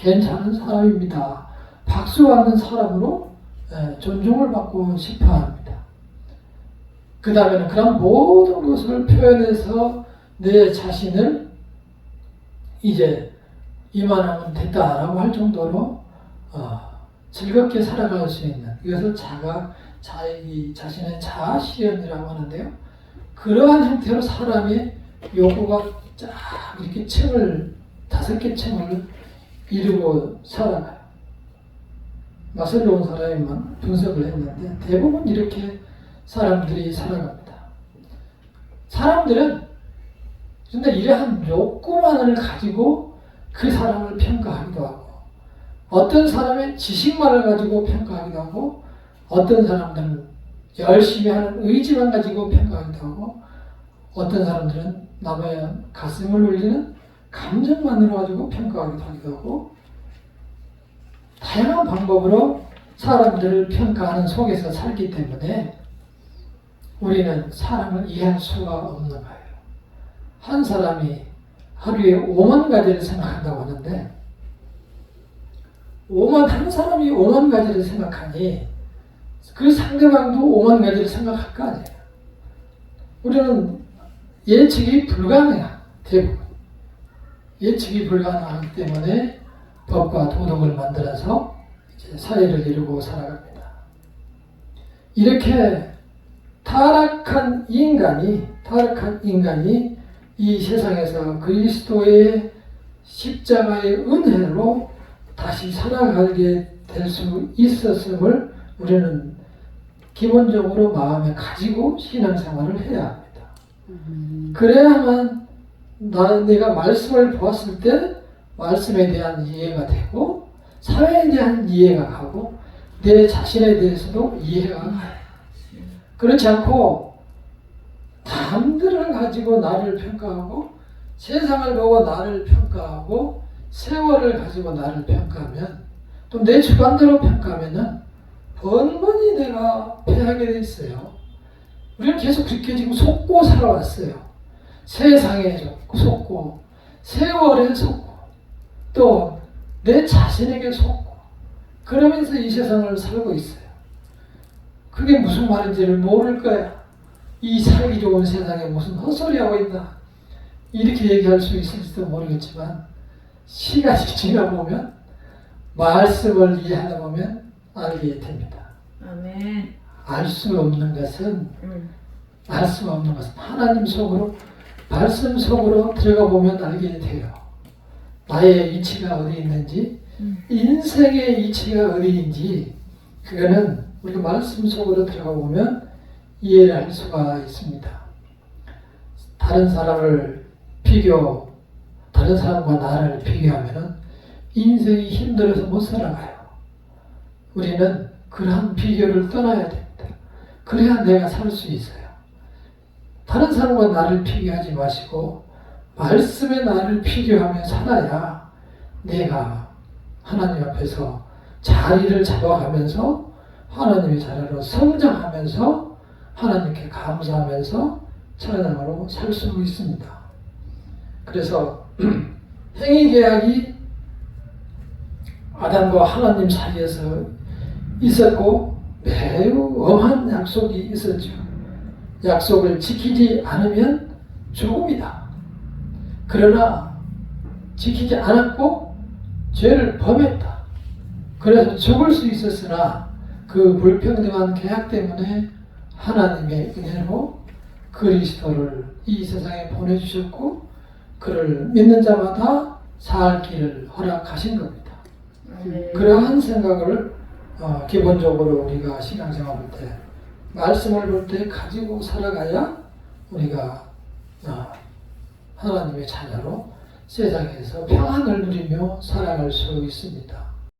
괜찮은 사람입니다. 박수 받는 사람으로 예, 존중을 받고 싶어 합니다. 그 다음에는 그런 모든 것을 표현해서 내 자신을 이제 이만하면 됐다라고 할 정도로 어, 즐겁게 살아갈 수 있는 이것을 자가 자기 자신의 자아 실현이라고 하는데요. 그러한 형태로 사람의 요구가 쫙 이렇게 층을 다섯 개 층을 이루고 살아가요. 마슬로운 사람만 분석을 했는데 대부분 이렇게 사람들이 살아갑니다. 사람들은 근데 이러한 욕구만을 가지고 그 사람을 평가하기도 하고 어떤 사람의 지식만을 가지고 평가하기도 하고 어떤 사람들은 열심히 하는 의지만 가지고 평가하기도 하고 어떤 사람들은 남의 가슴을 울리는 감정만으로 가지고 평가하기도 하기도 하고 다양한 방법으로 사람들을 평가하는 속에서 살기 때문에 우리는 사람을 이해할 수가 없는 거예요. 한 사람이 하루에 5만 가지를 생각한다고 하는데 5만 한 사람이 5만 가지를 생각하니 그 상대방도 5만 가지를 생각할 거 아니에요. 우리는 예측이 불가능한 대부분 예측이 불가능하기 때문에 법과 도덕을 만들어서 사회를 이루고 살아갑니다. 이렇게 타락한 인간이 타락한 인간이 이 세상에서 그리스도의 십자가의 은혜로 다시 살아가게 될 수 있었음을 우리는 기본적으로 마음에 가지고 신앙생활을 해야 합니다. 그래야만 나, 내가 말씀을 보았을 때 말씀에 대한 이해가 되고 사회에 대한 이해가 가고 내 자신에 대해서도 이해가 가요. 그렇지 않고 남들을 가지고 나를 평가하고 세상을 보고 나를 평가하고 세월을 가지고 나를 평가하면 또 내 주관대로 평가하면은 번번이 내가 패하게 돼 있어요. 우리는 계속 그렇게 지금 속고 살아왔어요. 세상에 속고 세월에 속고 또 내 자신에게 속고 그러면서 이 세상을 살고 있어요. 그게 무슨 말인지를 모를 거야. 이 살기 좋은 세상에 무슨 헛소리 하고 있나. 이렇게 얘기할 수 있을지도 모르겠지만 시간이 지나보면 말씀을 이해하다 보면 알게 됩니다. 아멘. 알 수 없는 것은 음. 알수 없는 것은 하나님 속으로 말씀 속으로 들어가 보면 알게 돼요. 나의 이치가 어디 있는지 음. 인생의 이치가 어디인지 그거는 우리가 말씀 속으로 들어가 보면 이해를 할 수가 있습니다. 다른 사람을 비교, 다른 사람과 나를 비교하면은 인생이 힘들어서 못 살아가요. 우리는 그러한 비교를 떠나야 됩니다. 그래야 내가 살 수 있어요. 다른 사람과 나를 비교하지 마시고 말씀에 나를 비교하며 살아야 내가 하나님 앞에서 자리를 잡아가면서 하나님의 자리로 성장하면서 하나님께 감사하면서 찬양으로 살 수 있습니다. 그래서 행위 계약이 아담과 하나님 사이에서 있었고 매우 엄한 약속이 있었죠. 약속을 지키지 않으면 죽음이다. 그러나 지키지 않았고 죄를 범했다. 그래서 죽을 수 있었으나 그 불평등한 계약 때문에 하나님의 은혜로 그리스도를 이 세상에 보내주셨고 그를 믿는 자마다 살 길을 허락하신 겁니다. 아멘. 그러한 생각을 어, 기본적으로 우리가 신앙생활 할 때, 말씀을 볼 때 가지고 살아가야 우리가 어, 하나님의 자녀로 세상에서 평안을 누리며 살아갈 수 있습니다.